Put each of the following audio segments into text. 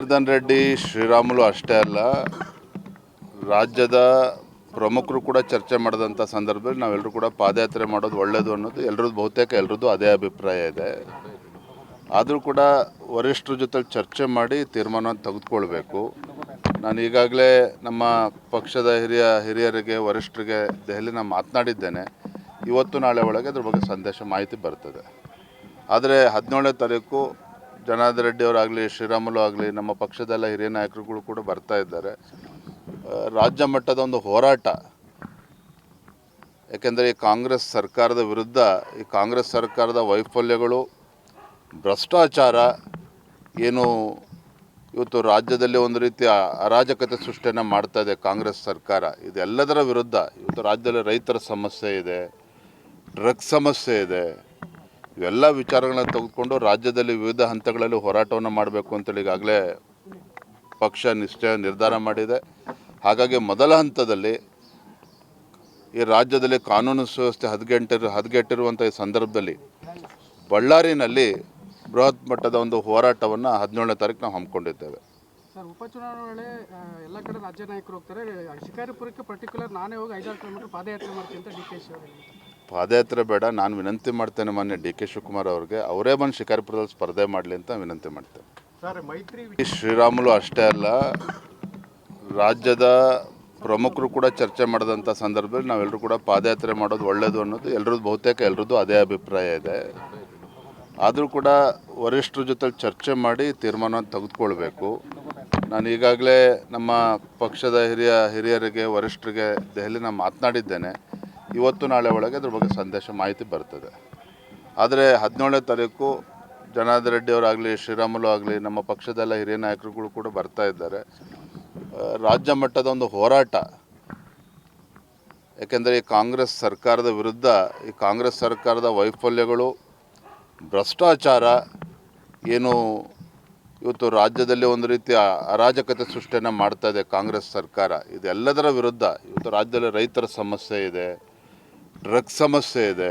ಜನಾರ್ದನ್ ರೆಡ್ಡಿ, ಶ್ರೀರಾಮುಲು ಅಷ್ಟೇ ಅಲ್ಲ, ರಾಜ್ಯದ ಪ್ರಮುಖರು ಕೂಡ ಚರ್ಚೆ ಮಾಡಿದಂಥ ಸಂದರ್ಭದಲ್ಲಿ ನಾವೆಲ್ಲರೂ ಕೂಡ ಪಾದಯಾತ್ರೆ ಮಾಡೋದು ಒಳ್ಳೆಯದು ಅನ್ನೋದು ಎಲ್ಲರದ್ದು ಬಹುತೇಕ ಎಲ್ಲರದ್ದು ಅದೇ ಅಭಿಪ್ರಾಯ ಇದೆ. ಆದರೂ ಕೂಡ ವರಿಷ್ಠರ ಜೊತೆ ಚರ್ಚೆ ಮಾಡಿ ತೀರ್ಮಾನ ತೆಗೆದುಕೊಳ್ಬೇಕು. ನಾನು ಈಗಾಗಲೇ ನಮ್ಮ ಪಕ್ಷದ ಹಿರಿಯ ಹಿರಿಯರಿಗೆ, ವರಿಷ್ಠರಿಗೆ ದೆಹಲಿನ ಮಾತನಾಡಿದ್ದೇನೆ. ಇವತ್ತು ನಾಳೆ ಒಳಗೆ ಅದ್ರ ಬಗ್ಗೆ ಸಂದೇಶ ಮಾಹಿತಿ ಬರ್ತದೆ. ಆದರೆ ಹದಿನೇಳನೇ ತಾರೀಕು ಜನಾರ್ದನ್ ರೆಡ್ಡಿ ಅವರಾಗಲಿ, ಶ್ರೀರಾಮುಲು ಆಗಲಿ, ನಮ್ಮ ಪಕ್ಷದೆಲ್ಲ ಹಿರಿಯ ನಾಯಕರುಗಳು ಕೂಡ ಬರ್ತಾ ಇದ್ದಾರೆ. ರಾಜ್ಯ ಮಟ್ಟದ ಒಂದು ಹೋರಾಟ. ಯಾಕೆಂದರೆ ಈ ಕಾಂಗ್ರೆಸ್ ಸರ್ಕಾರದ ವಿರುದ್ಧ, ಈ ಕಾಂಗ್ರೆಸ್ ಸರ್ಕಾರದ ವೈಫಲ್ಯಗಳು, ಭ್ರಷ್ಟಾಚಾರ, ಏನು ಇವತ್ತು ರಾಜ್ಯದಲ್ಲಿ ಒಂದು ರೀತಿಯ ಅರಾಜಕತೆ ಸೃಷ್ಟಿಯನ್ನು ಮಾಡ್ತಾ ಇದೆ ಕಾಂಗ್ರೆಸ್ ಸರ್ಕಾರ. ಇದೆಲ್ಲದರ ವಿರುದ್ಧ ಇವತ್ತು ರಾಜ್ಯದಲ್ಲಿ ರೈತರ ಸಮಸ್ಯೆ ಇದೆ ಡ್ರಗ್ಸ್ ಸಮಸ್ಯೆ ಇದೆ ಇವೆಲ್ಲ ವಿಚಾರಗಳನ್ನ ತೆಗೆದುಕೊಂಡು ರಾಜ್ಯದಲ್ಲಿ ವಿವಿಧ ಹಂತಗಳಲ್ಲಿ ಹೋರಾಟವನ್ನು ಮಾಡಬೇಕು ಅಂತೇಳಿ ಈಗಾಗಲೇ ಪಕ್ಷ ನಿಶ್ಚಯ ನಿರ್ಧಾರ ಮಾಡಿದೆ. ಹಾಗಾಗಿ ಮೊದಲ ಹಂತದಲ್ಲಿ ಈ ರಾಜ್ಯದಲ್ಲಿ ಕಾನೂನು ಸುವ್ಯವಸ್ಥೆ ಹದಗೆಟ್ಟಿರು ಹದಗೆಟ್ಟಿರುವಂಥ ಈ ಸಂದರ್ಭದಲ್ಲಿ ಬಳ್ಳಾರಿನಲ್ಲಿ ಬೃಹತ್ ಮಟ್ಟದ ಒಂದು ಹೋರಾಟವನ್ನು ಹದಿನೇಳನೇ ತಾರೀಕು ನಾವು ಹಮ್ಮಿಕೊಂಡಿದ್ದೇವೆ. ಸರ್, ಉಪಚುನಾವಣೆ ವೇಳೆ ಎಲ್ಲ ಕಡೆ ರಾಜ್ಯ ನಾಯಕರು ಹೋಗ್ತಾರೆ. ಶಿಕಾರಿಪುರಕ್ಕೆ ಪರ್ಟಿಕ್ಯುಲರ್ ನಾನೇ ಹೋಗಿ ಐದಾರು ಕಿಲೋಮೀಟರ್ ಪಾದಯಾತ್ರೆ ಮಾಡ್ತೀನಿ ಅಂತ ಡಿ ಕೆ ಶಿ ಪಾದಯಾತ್ರೆ ಬೇಡ ನಾನು ವಿನಂತಿ ಮಾಡ್ತೇನೆ ಮಾನ್ಯ ಡಿ ಕೆ ಶಿವಕುಮಾರ್ ಅವ್ರಿಗೆ. ಅವರೇ ಬಂದು ಶಿಕಾರಿಪುರದಲ್ಲಿ ಸ್ಪರ್ಧೆ ಮಾಡಲಿ ಅಂತ ವಿನಂತಿ ಮಾಡ್ತೇನೆ. ಈ ಶ್ರೀರಾಮುಲು ಅಷ್ಟೇ ಅಲ್ಲ ರಾಜ್ಯದ ಪ್ರಮುಖರು ಕೂಡ ಚರ್ಚೆ ಮಾಡಿದಂಥ ಸಂದರ್ಭದಲ್ಲಿ ನಾವೆಲ್ಲರೂ ಕೂಡ ಪಾದಯಾತ್ರೆ ಮಾಡೋದು ಒಳ್ಳೆಯದು ಅನ್ನೋದು ಎಲ್ಲರದ್ದು ಬಹುತೇಕ ಎಲ್ಲರದ್ದು ಅದೇ ಅಭಿಪ್ರಾಯ ಇದೆ. ಆದರೂ ಕೂಡ ವರಿಷ್ಠರ ಜೊತೆ ಚರ್ಚೆ ಮಾಡಿ ತೀರ್ಮಾನ ತೆಗೆದುಕೊಳ್ಬೇಕು. ನಾನು ಈಗಾಗಲೇ ನಮ್ಮ ಪಕ್ಷದ ಹಿರಿಯ ಹಿರಿಯರಿಗೆ ವರಿಷ್ಠರಿಗೆ ದೆಹಲಿನ ಮಾತನಾಡಿದ್ದೇನೆ. ಇವತ್ತು ನಾಳೆ ಒಳಗೆ ಅದ್ರ ಬಗ್ಗೆ ಸಂದೇಶ ಮಾಹಿತಿ ಬರ್ತದೆ. ಆದರೆ ಹದಿನೇಳನೇ ತಾರೀಕು ಜನಾರ್ದನ್ ರೆಡ್ಡಿ ಅವರಾಗಲಿ ಶ್ರೀರಾಮುಲು ಆಗಲಿ, ನಮ್ಮ ಪಕ್ಷದೆಲ್ಲ ಹಿರಿಯ ನಾಯಕರುಗಳು ಕೂಡ ಬರ್ತಾ ಇದ್ದಾರೆ. ರಾಜ್ಯ ಮಟ್ಟದ ಒಂದು ಹೋರಾಟ. ಯಾಕೆಂದರೆ ಈ ಕಾಂಗ್ರೆಸ್ ಸರ್ಕಾರದ ವಿರುದ್ಧ, ಈ ಕಾಂಗ್ರೆಸ್ ಸರ್ಕಾರದ ವೈಫಲ್ಯಗಳು, ಭ್ರಷ್ಟಾಚಾರ, ಏನು ಇವತ್ತು ರಾಜ್ಯದಲ್ಲಿ ಒಂದು ರೀತಿಯ ಅರಾಜಕತೆ ಸೃಷ್ಟಿಯನ್ನು ಮಾಡ್ತಾ ಇದೆ ಕಾಂಗ್ರೆಸ್ ಸರ್ಕಾರ. ಇದೆಲ್ಲದರ ವಿರುದ್ಧ ಇವತ್ತು ರಾಜ್ಯದಲ್ಲಿ ರೈತರ ಸಮಸ್ಯೆ ಇದೆ. ಡ್ರಗ್ಸ್ ಸಮಸ್ಯೆ ಇದೆ.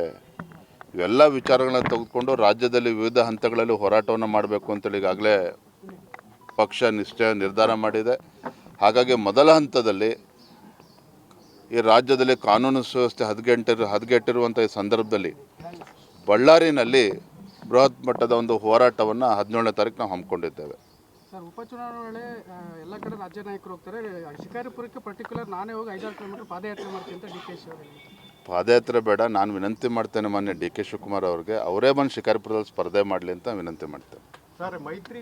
ಇವೆಲ್ಲ ವಿಚಾರಗಳನ್ನ ತೆಗೆದುಕೊಂಡು ರಾಜ್ಯದಲ್ಲಿ ವಿವಿಧ ಹಂತಗಳಲ್ಲಿ ಹೋರಾಟವನ್ನು ಮಾಡಬೇಕು ಅಂತೇಳಿ ಈಗಾಗಲೇ ಪಕ್ಷ ನಿಶ್ಚಯ ನಿರ್ಧಾರ ಮಾಡಿದೆ. ಹಾಗಾಗಿ ಮೊದಲ ಹಂತದಲ್ಲಿ ಈ ರಾಜ್ಯದಲ್ಲಿ ಕಾನೂನು ಸುವ್ಯವಸ್ಥೆ ಹದಗೆಟ್ಟಿರು ಹದಗೆಟ್ಟಿರುವಂಥ ಈ ಸಂದರ್ಭದಲ್ಲಿ ಬಳ್ಳಾರಿನಲ್ಲಿ ಬೃಹತ್ ಮಟ್ಟದ ಒಂದು ಹೋರಾಟವನ್ನು ಹದಿನೇಳನೇ ತಾರೀಕು ನಾವು ಹಮ್ಮಿಕೊಂಡಿದ್ದೇವೆ. ಸರ್ ಉಪಚುನಾವಣೆ ವೇಳೆ ಎಲ್ಲ ಕಡೆ ರಾಜ್ಯ ನಾಯಕರು ಹೋಗ್ತಾರೆ. ಶಿಕಾರಿಪುರಕ್ಕೆ ಪರ್ಟಿಕ್ಯುಲರ್ ನಾನೇ ಹೋಗಿ ಐದಾರು ಕಿಲೋಮೀಟರ್ ಪಾದಯಾತ್ರೆ ಮಾಡ್ತೀನಿ ಅಂತ ಡಿ ಕೆ ಶಿ ಅವರು ಪಾದಯಾತ್ರೆ ಬೇಡ, ನಾನು ವಿನಂತಿ ಮಾಡ್ತೇನೆ ಮಾನ್ಯ ಡಿ ಕೆ ಶಿವಕುಮಾರ್ ಅವ್ರಿಗೆ. ಅವರೇ ಬಂದು ಶಿಕಾರಿಪುರದಲ್ಲಿ ಸ್ಪರ್ಧೆ ಮಾಡಲಿ ಅಂತ ವಿನಂತಿ ಮಾಡ್ತೇನೆ. ಸರ್, ಮೈತ್ರಿ